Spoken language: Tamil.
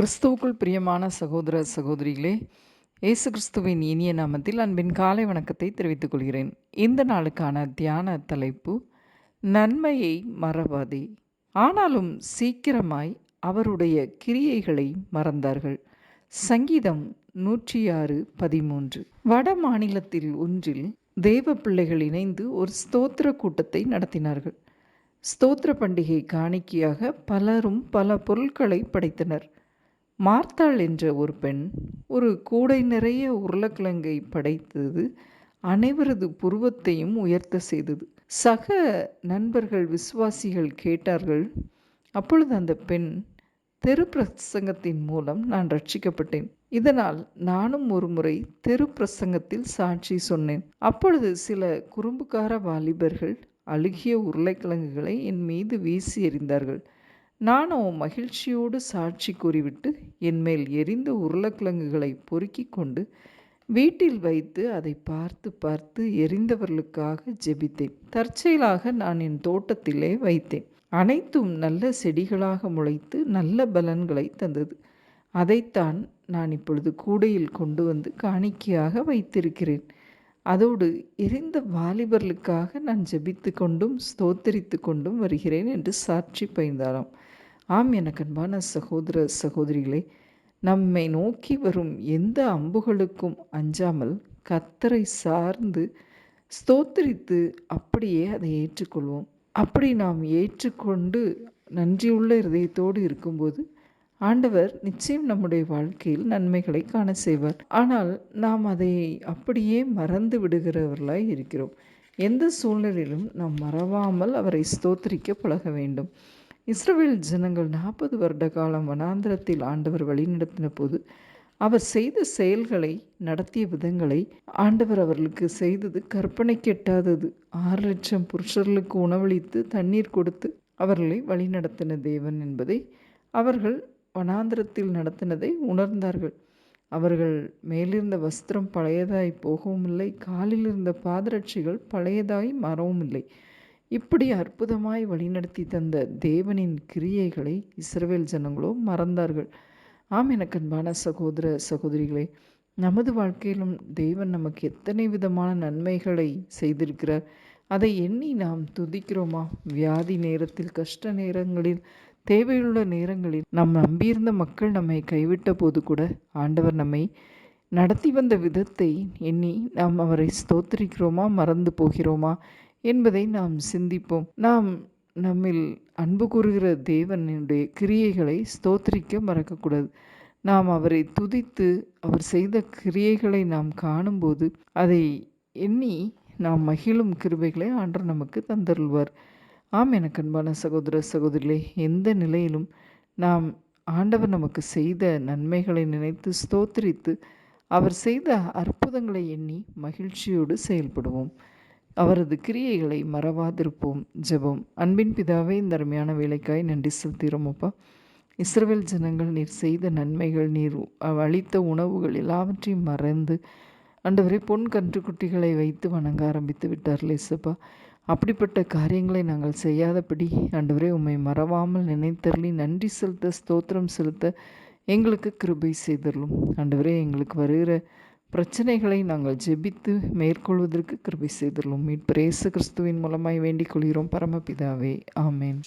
கிறிஸ்துவுக்குள் பிரியமான சகோதர சகோதரிகளே இயேசு கிறிஸ்துவின் இனிய நாமத்தில் அன்பின் காலை வணக்கத்தை தெரிவித்துக் கொள்கிறேன். இந்த நாளுக்கான தியான தலைப்பு நன்மையை மறவாதே. ஆனாலும் சீக்கிரமாய் அவருடைய கிரியைகளை மறந்தார்கள். சங்கீதம் நூற்றி ஆறு பதிமூன்று. வட மாநிலத்தில் ஒன்றில் தேவ பிள்ளைகள் இணைந்து ஒரு ஸ்தோத்திர கூட்டத்தை நடத்தினார்கள். ஸ்தோத்திர பண்டிகை காணிக்கையாக பலரும் பல பொருட்களை படைத்தனர். மார்த்தாள் என்ற ஒரு பெண் ஒரு கூடை நிறைய உருளைக்கிழங்கை படைத்தது. அனைவரது புருவத்தையும் உயர்த்த செய்தது. சக நண்பர்கள் விசுவாசிகள் கேட்டார்கள் அப்பொழுது அந்த பெண் தெரு பிரசங்கத்தின் மூலம் நான் ரட்சிக்கப்பட்டேன். இதனால் நானும் ஒரு முறை தெரு பிரசங்கத்தில் சாட்சி சொன்னேன். அப்பொழுது சில குறும்புக்கார வாலிபர்கள் அழுகிய உருளைக்கிழங்குகளை என் மீது வீசி எறிந்தார்கள். நானும் மகிழ்ச்சியோடு சாட்சி கூறிவிட்டு என்மேல் எரிந்த உருளைக்கிழங்குகளை பொறுக்கி கொண்டு வீட்டில் வைத்து அதை பார்த்து பார்த்து எரிந்தவர்களுக்காக ஜெபித்தேன். தற்செயலாக நான் என் தோட்டத்திலே வைத்தேன். அனைத்தும் நல்ல செடிகளாக முளைத்து நல்ல பலன்களை தந்தது. அதைத்தான் நான் இப்பொழுது கூடையில் கொண்டு வந்து காணிக்கையாக வைத்திருக்கிறேன். அதோடு எரிந்த வாலிபர்களுக்காக நான் ஜெபித்து கொண்டும் ஸ்தோத்தரித்து கொண்டும் வருகிறேன் என்று சாட்சி பயந்தாராம் ஆம் எனக்கு அன்பான சகோதர சகோதரிகளே நம்மை நோக்கி வரும் எந்த அம்புகளுக்கும் அஞ்சாமல் கத்தரை சார்ந்து ஸ்தோத்திரித்து அப்படியே அதை ஏற்றுக்கொள்வோம். அப்படி நாம் ஏற்றுக்கொண்டு நன்றியுள்ள இருதயத்தோடு இருக்கும்போது ஆண்டவர் நிச்சயம் நம்முடைய வாழ்க்கையில் நன்மைகளை காண செய்வார். ஆனால் நாம் அதை அப்படியே மறந்து விடுகிறவர்களாய் இருக்கிறோம். எந்த சூழ்நிலையிலும் நாம் மறவாமல் அவரை ஸ்தோத்திரிக்க பழக வேண்டும். இஸ்ரவேல் ஜனங்கள் நாற்பது வருட காலம் வனாந்திரத்தில் ஆண்டவர் வழிநடத்தின போது அவர் செய்த செயல்களை நடத்திய விதங்களை ஆண்டவர் அவர்களுக்கு செய்தது கற்பனை கெட்டாதது. ஆறு லட்சம் புருஷர்களுக்கு உணவளித்து தண்ணீர் கொடுத்து அவர்களை வழிநடத்தின தேவன் என்பதை அவர்கள் வனாந்திரத்தில் நடத்தினதை உணர்ந்தார்கள். அவர்கள் மேலிருந்த வஸ்திரம் பழையதாய் போகவும் இல்லை காலில் இருந்த பாதரட்சிகள் பழையதாய் மாறவும் இல்லை இப்படி அற்புதமாய் வழிநடத்தி தந்த தேவனின் கிரியைகளை இஸ்ரவேல் ஜனங்களோ மறந்தார்கள். ஆம் எனக்கு அன்பான சகோதர சகோதரிகளே நமது வாழ்க்கையிலும் தேவன் நமக்கு எத்தனை விதமான நன்மைகளை செய்திருக்கிறார். அதை எண்ணி நாம் துதிக்கிறோமா? வியாதி நேரத்தில் கஷ்ட நேரங்களில் தேவையுள்ள நேரங்களில் நாம் நம்பியிருந்த மக்கள் நம்மை கைவிட்ட போது கூட ஆண்டவர் நம்மை நடத்தி வந்த விதத்தை எண்ணி நாம் அவரை ஸ்தோத்திரிக்கிறோமா மறந்து போகிறோமா என்பதை நாம் சிந்திப்போம். நாம் நம்மில் அன்பு கூறுகிற தேவனுடைய கிரியைகளை ஸ்தோத்திரிக்க மறக்கக்கூடாது. நாம் அவரை துதித்து அவர் செய்த கிரியைகளை நாம் காணும்போது அதை எண்ணி நாம் மகிழும் கிருபைகளை ஆண்டர் நமக்கு தந்தருள்வார். ஆம் எனக்கு அன்பான சகோதர சகோதரிகளே எந்த நிலையிலும் நாம் ஆண்டவர் நமக்கு செய்த நன்மைகளை நினைத்து ஸ்தோத்திரித்து அவர் செய்த அற்புதங்களை எண்ணி மகிழ்ச்சியோடு செயல்படுவோம். அவரது கிரியைகளை மறவாதிருப்போம் ஜெபம். அன்பின் பிதாவே இந்த அருமையான வேலைக்காய் நன்றி செலுத்துகிறோம் இஸ்ரேல் இஸ்ரவேல் ஜனங்கள் நீர் செய்த நன்மைகள் நீர் அளித்த உணவுகள் எல்லாவற்றையும் மறந்து அண்டவரை பொன் கன்றுக்குட்டிகளை வைத்து வணங்க ஆரம்பித்து விட்டார் லேசப்பா. அப்படிப்பட்ட காரியங்களை நாங்கள் செய்யாதபடி ஆண்டவரே உம்மை மறவாமல் நினைத்தருளி நன்றி செலுத்த ஸ்தோத்திரம் செலுத்த எங்களுக்கு கிருபை செய்தரலும் ஆண்டவரே எங்களுக்கு வருகிற பிரச்சனைகளை நாங்கள் ஜெபித்து மேற்கொள்வதற்கு கிருபை செய்துள்ளோம் மீட்பிரேசு இயேசு கிறிஸ்துவின் மூலமாய் வேண்டிக் கொள்கிறோம் பரமபிதாவே. ஆமேன்.